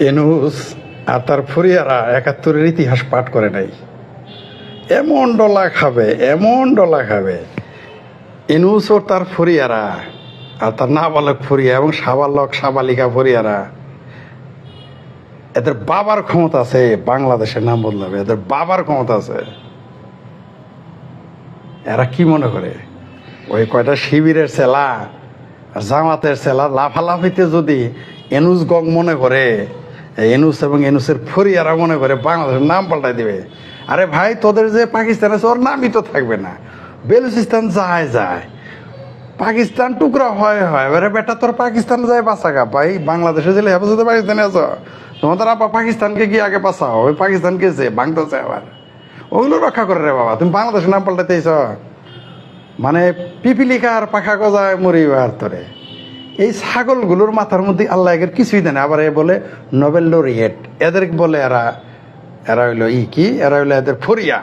এনুস আর তার ফুরিয়ারা একাত্তরের ইতিহাস পাঠ করে নাই। এমন ডলা খাবে, এমন ডলা খাবে। এনুস ও তার ফুরিয়ারা আর তার নাবালক ফুরিয়া এবং সাবালক, সাবালিকা ফুরিয়ারা, এদের বাবার ক্ষমতা আছে, বাংলাদেশের নাম বদলাবে, এদের বাবার ক্ষমতা আছে। এরা কি মনে করে? ওই কয়টা শিবিরের সেলা জামাতের সেলা লাফালাফিতে যদি এনুস গং মনে করে এনুস এবং এনুসের ফরিয়ারা মনে করে বাংলাদেশের নাম পাল্টাই দিবে। আরে ভাই, তোদের যে পাকিস্তান আছে, ওর নামই তো থাকবে না। বেলুচিস্তান যায় যায়। পাকিস্তান টুকরা হয় হয়। এবারে বেটা, তোর পাকিস্তান যায় বাঁচা গা। ভাই, বাংলাদেশে জেলে হেফাজতে পাকিস্তানে আছো তোমাদের আপা পাকিস্তানকে গিয়ে আগে বাঁচাও। ওই পাকিস্তান গেছে ভাঙতেছে আবার। ওগুলো রক্ষা করে রে বাবা। তুমি বাংলাদেশের নাম পাল্টাতেইছ মানে পিপিলিকা আর পাখা গজায় মরিবার তোরে। এই ছাগলগুলোর মাথার মধ্যে আল্লাহ একের কিছুই দেয় আবার এ বলে নোবেল লোরিয়েট। এদের বলে এরা এরা হইল ই কি? এরা হইল এদের ফরিয়া।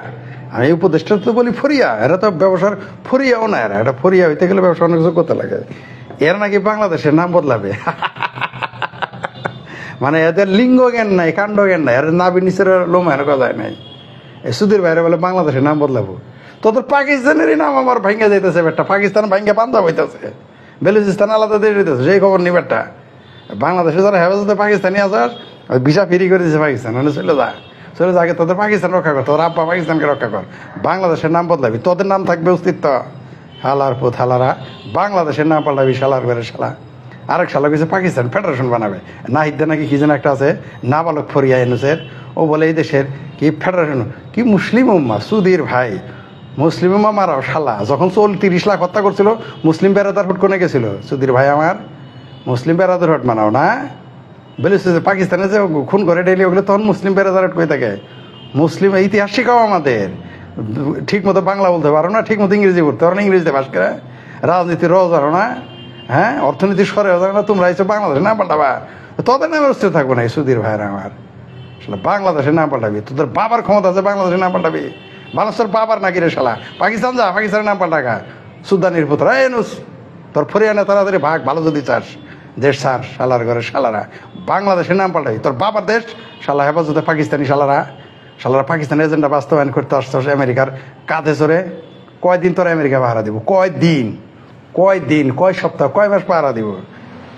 আমি উপদেষ্টা তো বলি ফরিয়া। এরা তো ব্যবসার ফরিয়াও না এরা। এটা ফরিয়া হইতে গেলে ব্যবসা অনেক করতে লাগে। এরা নাকি বাংলাদেশের নাম বদলাবে। মানে এদের লিঙ্গ জ্ঞান নাই, কাণ্ড জ্ঞান নাই। এর নাবি নিচের লোমের গজায় নাই। সুধীর বাইরে বলে বাংলাদেশের নাম বদলাবো। তোদের পাকিস্তানেরই নাম আমার ভাঙ্গা যাইতেছে বেটা। পাকিস্তান ভাঙ্গা পাঞ্জাব হইতেছে। বেলুচিস্তান আলাদা দিয়ে দিতেছে, সেই খবর নি বেটা বাংলাদেশে যারা হেফাজতে পাকিস্তানি আসার ভিসা ফ্রি করে দিয়েছে পাকিস্তান মানে চলে যা। চলে যা, আগে তোদের পাকিস্তান রক্ষা কর, তোর আব্বা পাকিস্তানকে রক্ষা কর। বাংলাদেশের নাম বদলাবি, তোদের নাম থাকবে অস্তিত্ব। হালার পুত হালারা, বাংলাদেশের নাম পাল্টাবি শালার করে শালা। আরেক শালা কিছু পাকিস্তান ফেডারেশন বানাবে। নাহিদে নাকি কি যেন একটা আছে, নাবালক ফরিয়া এনুসের ও বলে, এই দেশের কি ফেডারেশন, কি মুসলিম উম্মা সুধীর ভাই মুসলিম মারাও, শালা। যখন চল তিরিশ লাখ হত্যা করছিল, মুসলিম বেড়াদার হুট কোনে গেছিল? সুধীর ভাই, আমার মুসলিম বেড়াদার হুট মানাও না? বলেছে যে পাকিস্তানে যে খুন করে ডেলি ওগুলো, তখন মুসলিম বেড়াদার হুট কই থাকে? মুসলিম ইতিহাস শেখাও আমাদের। ঠিক মতো বাংলা বলতে পারো না ঠিক মতো ইংরেজি বলতে পারো না, ইংরেজিতে পাস করে। রাজনীতি রজ জানো না হ্যাঁ? অর্থনীতি সরে জানো না, তোমরা এসে বাংলাদেশে, না পাল্টাবা? তোদের নামে অস্তিত্ব থাকব না সুধীর ভাইয়ের আমার। বাংলাদেশে না পাল্টাবি, তোদের বাবার ক্ষমতা আছে, বাংলাদেশে না পাল্টাবি। বাংলাদেশের বাবার নাকি রে শালা? পাকিস্তান যা, পাকিস্তানের নাম পাল্টাকা সুদানির পুত্র। এই নুস, তোর ফরিয়ানা তাড়াতাড়ি ভাগ, ভালো যদি চাস। দেশ সার শালার ঘরে শালারা। বাংলাদেশের নাম পাল্টাবি তোর বাবার দেশ, শালা হেফাজতে পাকিস্তানি শালারা। শালারা পাকিস্তান এজেন্ডা বাস্তবায়ন করতে আসতে আসতে আমেরিকার কাঁধে চড়ে। কয়দিন তোর আমেরিকা পাহারা দিব? কয় দিন কয় দিন কয় সপ্তাহ? কয় মাস পাহারা দিব?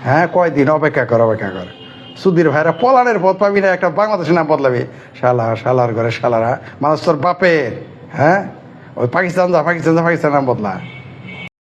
হ্যাঁ কয় দিন অপেক্ষা কর অপেক্ষা কর। সুধীর ভাইরা, পলানের পথ পাবি না, একটা বাংলাদেশের নাম বদলাবি। শালা, শালার ঘরে শালারা। মানুষ তোর বাপের হ্যাঁ? ওই পাকিস্তান যা পাকিস্তান যা, পাকিস্তানের নাম বদলা।